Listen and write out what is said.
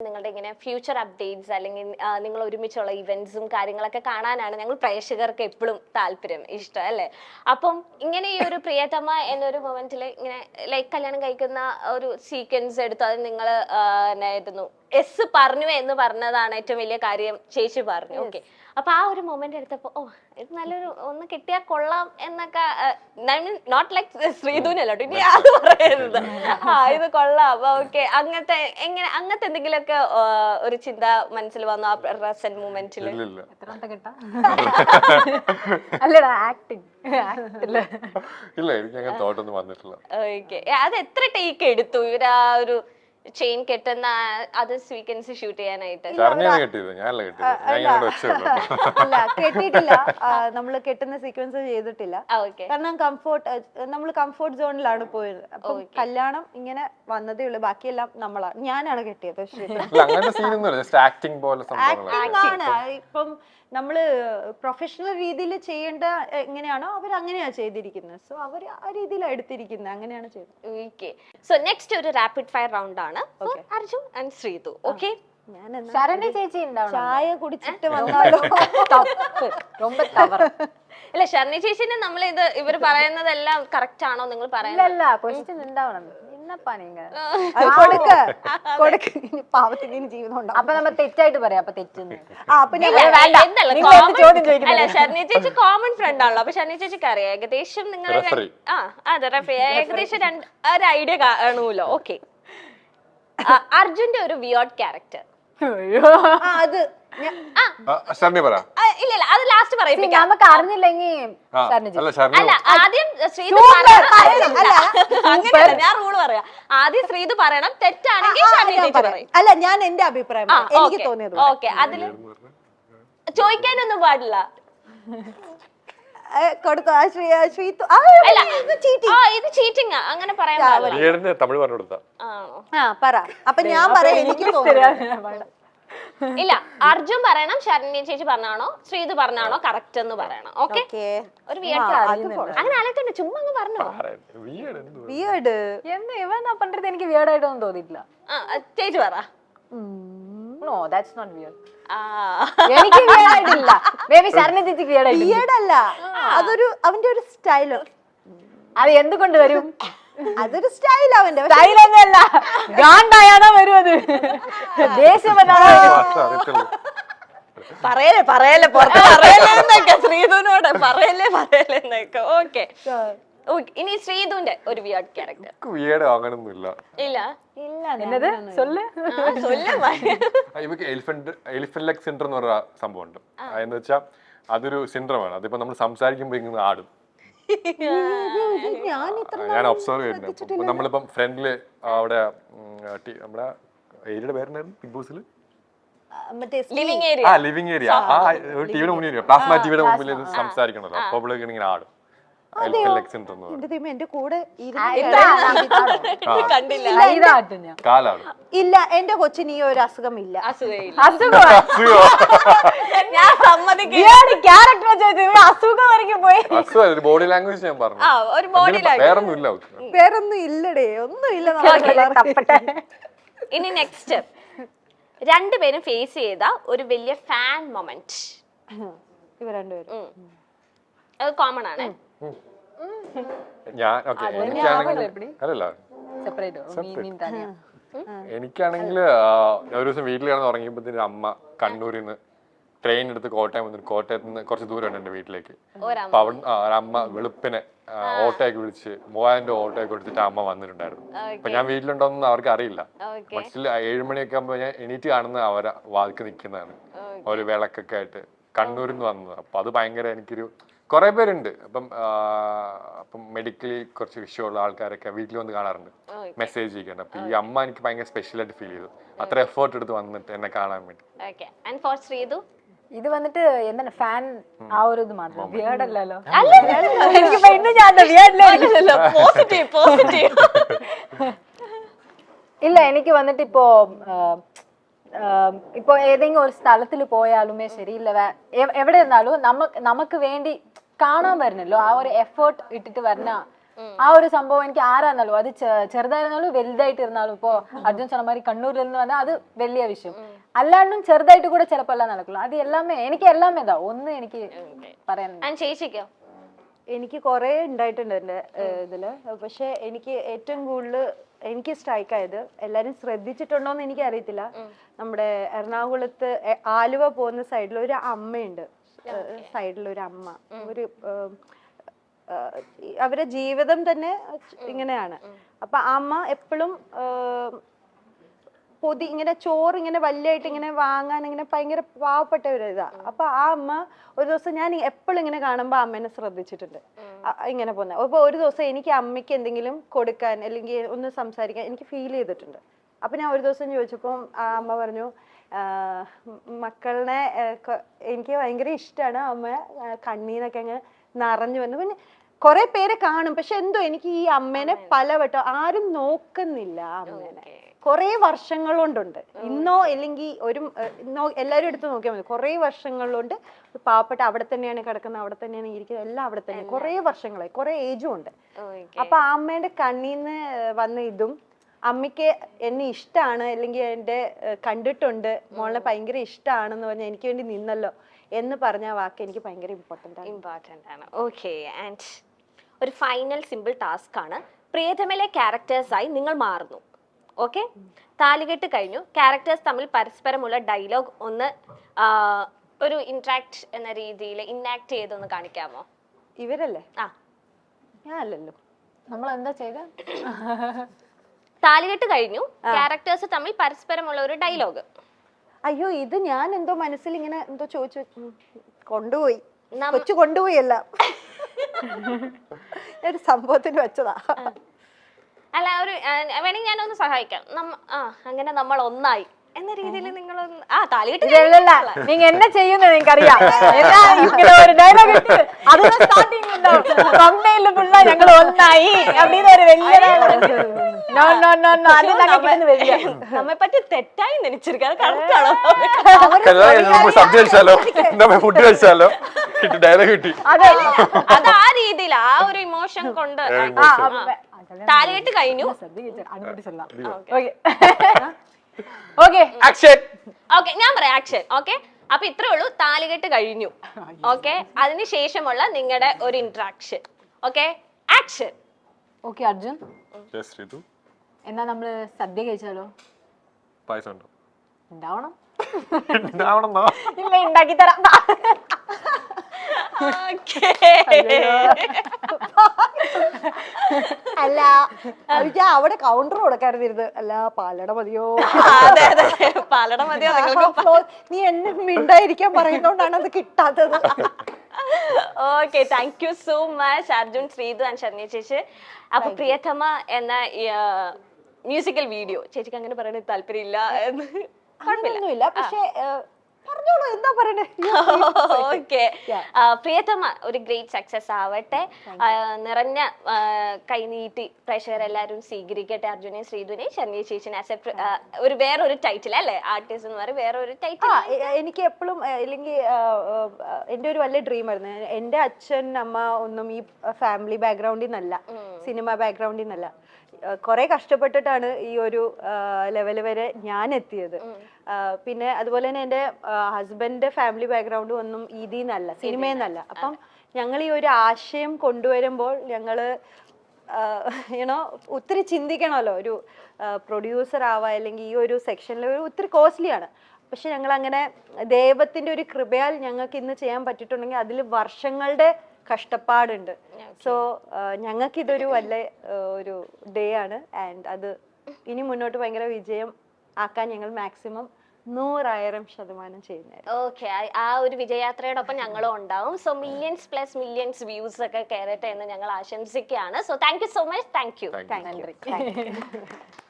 നിങ്ങളുടെ ഇങ്ങനെ future updates അല്ലെങ്കിൽ നിങ്ങൾ ഒരുമിച്ചുള്ള ഇവന്റ്സും കാര്യങ്ങളൊക്കെ കാണാനാണ് ഞങ്ങൾ പ്രേക്ഷകർക്ക് എപ്പോഴും താല്പര്യം ഇഷ്ടം അല്ലേ? അപ്പം ഇങ്ങനെ ഈ ഒരു പ്രിയതമ എന്നൊരു മൊമെന്റിൽ ഇങ്ങനെ ലൈക്ക് കല്യാണം കഴിക്കുന്ന ഒരു സീക്വൻസ് എടുത്തു അത് നിങ്ങൾ എന്നായിരുന്നു? എസ് പറഞ്ഞു എന്ന് പറഞ്ഞതാണ് ഏറ്റവും വലിയ കാര്യം ചേച്ചി പറഞ്ഞു. ഓക്കെ അപ്പൊ ആ ഒരു മൊമെന്റ് എടുത്തപ്പോ ഓ ഇത് നല്ലൊരു ഒന്ന് കിട്ടിയാൽ കൊള്ളാം എന്നൊക്കെ നോട്ട് ലൈക്ക് ശ്രീധുനല്ലോ ഇനി അത് പറയരുത്. ആ ഇത് കൊള്ളാം. അപ്പൊ ഓക്കെ അങ്ങനത്തെ എങ്ങനെ അങ്ങനത്തെ എന്തെങ്കിലുമൊക്കെ ഒരു ചിന്ത മനസ്സിൽ വന്നു ആ പ്രസന്റ് മൂമെന്റിൽ ഇല്ല എനിക്ക് അങ്ങനെ തോട്ടൊന്നും വന്നിട്ടില്ല. ഓക്കെ അത് എത്ര ടേക്ക് എടുത്തു? ഇവരാ ആ ഒരു ചെയിൻ കെട്ടുന്ന അത് സീക്വൻസ് ഷൂട്ട് ചെയ്യാനായിട്ട്. അല്ല. കെട്ടിയിട്ടില്ല. നമ്മൾ കെട്ടുന്ന സീക്വൻസ് ചെയ്തിട്ടില്ല. കാരണം കംഫോർട്ട് നമ്മൾ കംഫോർട്ട് സോണിലാണ് പോയത്. അപ്പൊ കല്യാണം ഇങ്ങനെ വന്നതേ ഉള്ളൂ. ബാക്കിയെല്ലാം നമ്മളാണ് ഞാനാണ് കെട്ടിയത് ആക്ടിങ് ആണ്. ഇപ്പം നമ്മൾ പ്രൊഫഷണൽ രീതിയിൽ ചെയ്യേണ്ട എങ്ങനെയാണോ അവർ അങ്ങനെയാ ചെയ്തിരിക്കുന്നത് സോ അവർ ആ രീതിയിലാണ് എടുത്തിരിക്കുന്നത് അങ്ങനെയാണ് ചെയ്തത്. ഓക്കെ സോ നെക്സ്റ്റ് ഒരു റാപ്പിഡ് ഫയർ റൗണ്ട് ആണ്. ആണ് അർജുൻ ആൻഡ് ശ്രീതു. ഓക്കെ ശരണ ചേച്ചി ചായ കുടിച്ചിട്ട് വന്നാലോ? ഇല്ല ശരണി ചേച്ചിനെ നമ്മൾ ഇത് ഇവർ പറയുന്നതെല്ലാം കറക്റ്റ് ആണോ നിങ്ങൾ പറയുന്നത്? ഉണ്ടാവണം നമ്മൾ തെറ്റായിട്ട് ചേച്ചി കോമൺ ഫ്രണ്ട് ആണല്ലോ. അപ്പൊ ഷർണി ചേച്ചിക്ക് അറിയാം. ഏകദേശം നിങ്ങൾ ആ അതെ റഫി ഏകദേശം ഒരു ഐഡിയ കാണൂലോ ഓക്കെ അർജുന്റെ ഒരു വിയോഡ് ക്യാരക്ടർ അയ്യോ. ആ, അത് ഞാൻ- ശരണി പറ. ഇല്ല ഇല്ല അത് ലാസ്റ്റ് പറയിപ്പിക്കാം. നമുക്ക് അറിഞ്ഞില്ലെങ്കിൽ അല്ല ആദ്യം ശ്രീതു അങ്ങനെയല്ല ഞാൻ റൂൾ പറയാം. ആദ്യം ശ്രീതു പറയണം തെറ്റാണെങ്കിൽ അല്ല ഞാൻ എന്റെ അഭിപ്രായം എനിക്ക് തോന്നിയത്. ഓക്കെ അതിൽ ചോദിക്കാനൊന്നും പാടില്ല. കൊടുത്തോ. ആ ശ്രീ ആ ശ്രീതു ആ, അല്ല. ഇത് cheating. ആ ഇത് ചീറ്റിംഗ് അങ്ങനെ പറയാൻ പാടില്ല ഈയിടെ തമിഴ് പറഞ്ഞു കൊടുത്ത. ആണോ ആ പറ. അപ്പൊ ഞാൻ പറയാം എനിക്ക് തോന്നുന്നത് ഇല്ല. അർജുൻ പറയണം ശരണ്യ ചേച്ചി പറഞ്ഞാണോ ശ്രീതു പറഞ്ഞാണോ കറക്റ്റ് എന്ന് പറയണം. Okay okay. ഒരു വിയർഡ് അങ്ങനെ ആലോചിക്കണ്ട ചുമ്മാ അങ്ങ് പറഞ്ഞോ. വീട് എന്ത് വിയേഡ് എന്ന് ഇവൻ ആ പണ്ടത് എനിക്ക് വിയേർഡ് ആയിട്ടൊന്നും തോന്നിയിട്ടില്ല. ആ ആ, ചേച്ചി പറ. നോ ദാറ്റ്സ് നോട്ട് വിയേർഡ് ആ എനിക്ക് വിയേർഡ് ബേബി ശരണി ചേച്ചിക്ക് അല്ല അതൊരു അവന്റെ ഒരു സ്റ്റൈൽ. അത് എന്തുകൊണ്ട് വരും? അതൊരു സ്റ്റൈൽ അവന്റെ. സ്റ്റൈലൊന്നുമല്ല ഗാണ്ടായാണോ വരുന്നത്? ദേഷ്യം പറയല്ലേ പറയല്ലേ പുറത്ത് പറയല്ലേ എന്നൊക്കെ ശ്രീധുനോട് പറയല്ലേ പറയല്ലേ എന്നൊക്കെ. ഓക്കെ ഇനി ശ്രീതുന്റെ ഒരു വിയേർഡ് ക്യാരക്ടർ വിയേർഡ് അങ്ങനൊന്നുമില്ല ഇല്ല. എന്നത്? സൊല്ല്? സൊല്ല് ഇവക്ക് എലിഫന്റ് എലിഫന്റ് ലെഗ് സിൻഡ്രം എന്ന് പറഞ്ഞ സംഭവം ഉണ്ട് എന്ന് വെച്ചാ അതൊരു സിൻഡ്രമാണ് അതിപ്പോ നമ്മൾ സംസാരിക്കുമ്പോൾ ഇങ്ങനെ ആടും. ഞാൻ ഒബ്സർവ് ചെയ്തിട്ടുണ്ട് നമ്മളിപ്പം ഫ്രണ്ടിൽ അവിടെ നമ്മുടെ ഏരിയയുടെ പേരുണ്ടായിരുന്നു ബിഗ് ബോസിൽ ലിവിംഗ് ഏരിയ ആ ടിവിയുടെ മുന്നിൽ പ്ലാസ്മ ടിവിയുടെ മുമ്പിൽ സംസാരിക്കണല്ലോ. അപ്പോൾ ഇങ്ങനെ ആടും. എന്റെ ദൈവം എന്റെ കൂടെ ഇരുന്ന് കണ്ടില്ല. കാലാണ്. ഇല്ല എന്റെ കൊച്ചിന് ഈ ഒരു അസുഖം. ഇല്ല അസുഖയില്ല അസുഖം അസുഖോ ഞാൻ സമ്മതിക്കില്ല ക്യാരക്ടർ ചോദിച്ചു അസുഖം വരയ്ക്കും പോയി. അസുഖം ബോഡി ലാംഗ്വേജ് ഞാൻ പറഞ്ഞു. ആ ഒരു ബോഡി വേറൊന്നും ഇല്ല വേറൊന്നും ഇല്ലടേ ഒന്നും ഇല്ല ഇനി നെക്സ്റ്റ് രണ്ടുപേരും ഫേസ് ചെയ്ത ഒരു വലിയ ഫാൻ മൊമെന്റ് ഇവ രണ്ടുപേരും. അത് കോമൺ ആണ്. ഞാൻ ഓക്കെ എനിക്കാണെങ്കിൽ അല്ലല്ല. സെപ്പറേറ്റ് മീൻ തനിയാ എനിക്കാണെങ്കിൽ ഒരു ദിവസം വീട്ടിൽ കിടന്ന് ഉറങ്ങിയപ്പോഴത്തേന് അമ്മ കണ്ണൂരിൽ നിന്ന് ട്രെയിൻ എടുത്ത് കോട്ടയം വന്നിട്ട് കോട്ടയത്ത് നിന്ന് കുറച്ച് ദൂരമുണ്ട് എന്റെ വീട്ടിലേക്ക്. അപ്പൊ അവിടെ അമ്മ വെളുപ്പിനെ ഓട്ടോയൊക്കെ വിളിച്ച് മൂവായിരം രൂപ ഓട്ടോയൊക്കെ എടുത്തിട്ട് അമ്മ വന്നിട്ടുണ്ടായിരുന്നു. അപ്പൊ ഞാൻ വീട്ടിലുണ്ടോന്നും അവർക്ക് അറിയില്ല. മനസ്സിൽ ബസ്സിൽ ഏഴുമണിയൊക്കെ ആകുമ്പോ ഞാൻ എണീറ്റ് കാണുന്ന അവരെ വാതിക്ക് നിൽക്കുന്നതാണ് ഒരു വിളക്കൊക്കെ ആയിട്ട്. കണ്ണൂരിൽ നിന്ന് വന്നത്. അപ്പൊ അത് ഭയങ്കര എനിക്കൊരു കുറെ പേരുണ്ട്. അപ്പം അപ്പം മെഡിക്കലി കുറച്ച് വിഷയമുള്ള ആൾക്കാരൊക്കെ വീട്ടിൽ വന്ന് കാണാറുണ്ട്. മെസ്സേജ് ചെയ്യിക്കുന്നുണ്ട് അപ്പൊ ഈ അമ്മ എനിക്ക് ഭയങ്കര സ്പെഷ്യൽ ആയിട്ട് ഫീൽ ചെയ്തു. അത്ര എഫേർട്ട് എടുത്ത് വന്നിട്ട് എന്നെ കാണാൻ വേണ്ടി. ഇത് വന്നിട്ട് എന്താണ് ഫാൻ ആ ഒരു ഇത് മാത്രം. അല്ലല്ലോ. ഞാൻ പോസിറ്റീവ് പോസിറ്റീവ് ഇല്ല എനിക്ക് വന്നിട്ട് ഇപ്പോ ഇപ്പൊ ഏതെങ്കിലും ഒരു സ്ഥലത്തിൽ പോയാലുമേ ശരിയില്ല. എവിടെ ഇരുന്നാലും നമുക്ക് നമുക്ക് വേണ്ടി കാണാൻ വരണല്ലോ. ആ ഒരു എഫേർട്ട് ഇട്ടിട്ട് വരണ ആ ഒരു സംഭവം എനിക്ക് ആരാന്നല്ലോ അത് ചെറുതായിരുന്നാലും വലുതായിട്ട് വലുതായിട്ടിരുന്നാലും ഇപ്പോ അർജുൻ സണമാരി കണ്ണൂരിൽ നിന്ന് വന്നാൽ അത് വലിയ വിഷയം. അല്ലാണ്ടും ചെറുതായിട്ട് കൂടെ ചിലപ്പോ എല്ലാം നടക്കുള്ളൂ അത് എല്ലാമേ എനിക്ക് എല്ലാമേ ഇതാ. ഒന്ന് എനിക്ക് പറയാൻ ചേച്ചിക്കോ? എനിക്ക് കുറെ ഉണ്ടായിട്ടുണ്ട് എന്റെ ഏഹ്, ഇതിൽ. പക്ഷെ എനിക്ക് ഏറ്റവും കൂടുതൽ എനിക്ക് സ്ട്രൈക്ക് ആയത് എല്ലാരും ശ്രദ്ധിച്ചിട്ടുണ്ടോന്ന് എനിക്ക് അറിയത്തില്ല നമ്മുടെ എറണാകുളത്ത് ആലുവ പോകുന്ന സൈഡിൽ ഒരു അമ്മയുണ്ട്. സൈഡിൽ ഒരു അമ്മ. ഒരു ഏഹ്, ഏഹ്, അവരെ ജീവിതം തന്നെ ഇങ്ങനെയാണ്. അപ്പൊ ആ അമ്മ എപ്പോഴും പൊതി ഇങ്ങനെ ചോറ് ഇങ്ങനെ വലിയായിട്ട് ഇങ്ങനെ വാങ്ങാൻ ഇങ്ങനെ ഭയങ്കര പാവപ്പെട്ട ഒരു ഇതാ. അപ്പൊ ആ അമ്മ ഒരു ദിവസം ഞാൻ എപ്പോഴും ഇങ്ങനെ കാണുമ്പോൾ അമ്മേനെ ശ്രദ്ധിച്ചിട്ടുണ്ട്. ഇങ്ങനെ പോകുന്നത് അപ്പൊ ഒരു ദിവസം എനിക്ക് അമ്മയ്ക്ക് എന്തെങ്കിലും കൊടുക്കാൻ അല്ലെങ്കിൽ ഒന്ന് സംസാരിക്കാൻ എനിക്ക് ഫീൽ ചെയ്തിട്ടുണ്ട്. അപ്പൊ ഞാൻ ഒരു ദിവസം ചോദിച്ചപ്പോൾ ആ അമ്മ പറഞ്ഞു മക്കളിനെ മക്കളെ എനിക്ക് ഭയങ്കര ഇഷ്ടമാണ് അമ്മ കണ്ണീന്നൊക്കെ അങ്ങ് നിറഞ്ഞു വന്നു പിന്നെ കുറെ പേരെ കാണും. പക്ഷെ എന്തോ എനിക്ക് ഈ അമ്മേനെ പലവട്ടം ആരും നോക്കുന്നില്ല ആ അമ്മേനെ. കുറേ വർഷങ്ങൾ കൊണ്ടുണ്ട് ഇന്നോ അല്ലെങ്കിൽ ഒരു ഇന്നോ എല്ലാവരും എടുത്ത് നോക്കിയാൽ മതി. കുറേ വർഷങ്ങൾ കൊണ്ട് പാവപ്പെട്ട അവിടെ തന്നെയാണ് കിടക്കുന്നത് അവിടെ തന്നെയാണ് ഇരിക്കുന്നത് എല്ലാം അവിടെ തന്നെ. കുറേ വർഷങ്ങളായി. കുറേ ഏജും ഉണ്ട്. അപ്പൊ ആ അമ്മയുടെ കണ്ണീന്ന് വന്ന ഇതും അമ്മയ്ക്ക് എന്നെ ഇഷ്ടമാണ് അല്ലെങ്കിൽ എന്റെ കണ്ടിട്ടുണ്ട്. മോളെ ഭയങ്കര ഇഷ്ടമാണെന്ന് പറഞ്ഞാൽ എനിക്ക് വേണ്ടി നിന്നല്ലോ എന്ന് പറഞ്ഞ ആ വാക്ക് എനിക്ക് ഭയങ്കര ഇമ്പോർട്ടന്റ് ആണ്. ഇമ്പോർട്ടന്റ് ആണ്. ഓക്കെ ആൻഡ് ഒരു ഫൈനൽ സിമ്പിൾ ടാസ്ക് ആണ്. പ്രിയതമയിലെ ക്യാരക്ടേഴ്സായി നിങ്ങൾ മാറുന്നു. ഓക്കെ താലികെട്ട് കഴിഞ്ഞു. ക്യാരക്ടേഴ്സ് തമ്മിൽ പരസ്പരമുള്ള ഡയലോഗ് ഒന്ന് ഒരു ഇൻട്രാക്ട് എന്ന രീതിയിൽ ഇന്നാക്ട് ചെയ്തൊന്ന് കാണിക്കാമോ? ഇവരല്ലേ? ആ. ഞാനല്ലല്ലോ. നമ്മൾ എന്താ ചെയ്ത? താലികെട്ട് കഴിഞ്ഞു. ക്യാരക്ടേഴ്സ് തമ്മിൽ പരസ്പരമുള്ള ഒരു ഡയലോഗ് അയ്യോ ഇത് ഞാൻ എന്തോ മനസ്സിൽ ഇങ്ങനെ എന്തോ ചോദിച്ചു. കൊണ്ടുപോയി. കൊച്ചു കൊണ്ടുപോയി എല്ലാം. ഒരു സംഭവത്തിന് വെച്ചതാ. അല്ല ഒരു വേണമെങ്കിൽ ഞാനൊന്ന് സഹായിക്കാം. ആ അങ്ങനെ നമ്മൾ ഒന്നായി. എന്ന രീതിയിൽ നിങ്ങൾ ആ താലിയിട്ട് നിങ്ങൾ എന്നെ ചെയ്യുന്നത് നിനക്കറിയാം ഡയലോഗ് അതൊന്നും അതിന് സ്റ്റാർട്ടിംഗ് ഉണ്ടാവും തമ്മയില് ഫുള്ളാ ഞങ്ങൾ ഒന്നായി அப்படின்னு ഒരു വലിയ നോ നോ നോ നോ അത് ഞങ്ങൾക്ക് വലിയ നമ്മെ പറ്റി തെറ്റായി നനച്ചിരിക്കുക അത് കറക്റ്റ് ആണോ നമ്മൾ സദ്യ കഴിച്ചാലോ നമ്മൾ ഫുഡ് കഴിച്ചാലോ കിട്ടി ഡയലോഗ് കിട്ടി അതെ അത് ആ രീതിയിൽ ആ ഒരു ഇമോഷൻ കൊണ്ട് ആ, ആ, താലികെട്ട് കഴിഞ്ഞു അനുമതി சொல்லலாம் ഓക്കെ ഓക്കെ ആക്ഷൻ ഓക്കെ ഞാൻ പറയാം ആക്ഷൻ ഓക്കെ അപ്പൊ ഇത്രേ ഉള്ളൂ. താലികെട്ട് കഴിഞ്ഞു. ഓക്കെ അതിനുശേഷമുള്ള നിങ്ങളുടെ ഒരു interaction okay action okay Arjun. എന്നാ നമ്മൾ സദ്യ കഴിച്ചാലോ? പായസം ഉണ്ടോ? ഉണ്ടാവണം. ഉണ്ടാവണമെന്നോ ഇല്ല ഉണ്ടാക്കി തരാം. അല്ല എനിക്ക് അവിടെ കൗണ്ടർ കൊടുക്കാറുണ്ട് അല്ല പാലട മതിയോ? അതെ അതെ. പാലട മതിയോ നിങ്ങൾക്ക്? നീ എന്നെ മിണ്ടായിരിക്കാൻ പറയുന്നോണ്ടാണ് അത് കിട്ടാത്തത്. Okay thank you so much Arjun Sreethu and Sharni ചേച്ചി. അപ്പൊ പ്രിയതമ എന്ന മ്യൂസിക്കൽ വീഡിയോ ചേച്ചിക്ക് അങ്ങനെ പറയുന്നത് താല്പര്യമില്ല എന്ന്. അങ്ങനെയൊന്നുമില്ല. പക്ഷെ ഏഹ്, പറഞ്ഞോളൂ എന്താ പറയണേ? ഓക്കെ പ്രിയതമ ഒരു ഗ്രേറ്റ് സക്സസ് ആവട്ടെ. നിറഞ്ഞ കൈനീട്ടി പ്രേക്ഷകരെല്ലാരും സ്വീകരിക്കട്ടെ അർജുനെയും ശ്രീധുനെയും ശനിയ ചേച്ചിനെ ആസ് എ ഒരു വേറൊരു ടൈറ്റിൽ അല്ലേ? ആർട്ടിസ്റ്റ് എന്ന് പറയും വേറൊരു ടൈറ്റിൽ എനിക്ക് എപ്പോഴും അല്ലെങ്കിൽ എന്റെ ഒരു വലിയ ഡ്രീം ആയിരുന്നു. എന്റെ അച്ഛൻ അമ്മ ഒന്നും ഈ ഫാമിലി ബാക്ക്ഗ്രൗണ്ടിൽ നിന്നല്ല. സിനിമ ബാക്ക്ഗ്രൗണ്ടിൽ നിന്നല്ല. കുറെ കഷ്ടപ്പെട്ടിട്ടാണ് ഈ ഒരു ലെവൽ വരെ ഞാൻ എത്തിയത്. പിന്നെ അതുപോലെ തന്നെ എന്റെ ഹസ്ബൻഡിന്റെ ഫാമിലി ബാക്ക്ഗ്രൗണ്ട് ഒന്നും ഇതിൽ നിന്നല്ല സിനിമയിൽ നിന്നല്ല അപ്പം ഞങ്ങൾ ഈ ഒരു ആശയം കൊണ്ടുവരുമ്പോൾ ഞങ്ങൾ യുനോ ഒത്തിരി ചിന്തിക്കണമല്ലോ. ഒരു പ്രൊഡ്യൂസർ ആവാ അല്ലെങ്കിൽ ഈ ഒരു സെക്ഷനിൽ ഒത്തിരി കോസ്റ്റ്ലി ആണ്. പക്ഷെ ഞങ്ങൾ അങ്ങനെ ദൈവത്തിന്റെ ഒരു കൃപയാൽ ഞങ്ങൾക്ക് ഇന്ന് ചെയ്യാൻ പറ്റിയിട്ടുണ്ടെങ്കിൽ അതിൽ വർഷങ്ങളുടെ കഷ്ടപ്പാടുണ്ട്. സോ ഞങ്ങൾക്ക് ഇതൊരു വല്ല ഒരു ഡേ ആണ്. ആൻഡ് അത് ഇനി മുന്നോട്ട് ഭയങ്കര വിജയം ആക്കാൻ ഞങ്ങൾ മാക്സിമം നൂറായിരം ശതമാനം ചെയ്യുന്നത് ഓക്കെ ആ ഒരു വിജയയാത്രയോടൊപ്പം ഞങ്ങളും ഉണ്ടാവും. So millions plus millions views ഒക്കെ കയറട്ടെ എന്ന് ഞങ്ങൾ ആശംസിക്കുകയാണ്. So thank you so much thank you thank you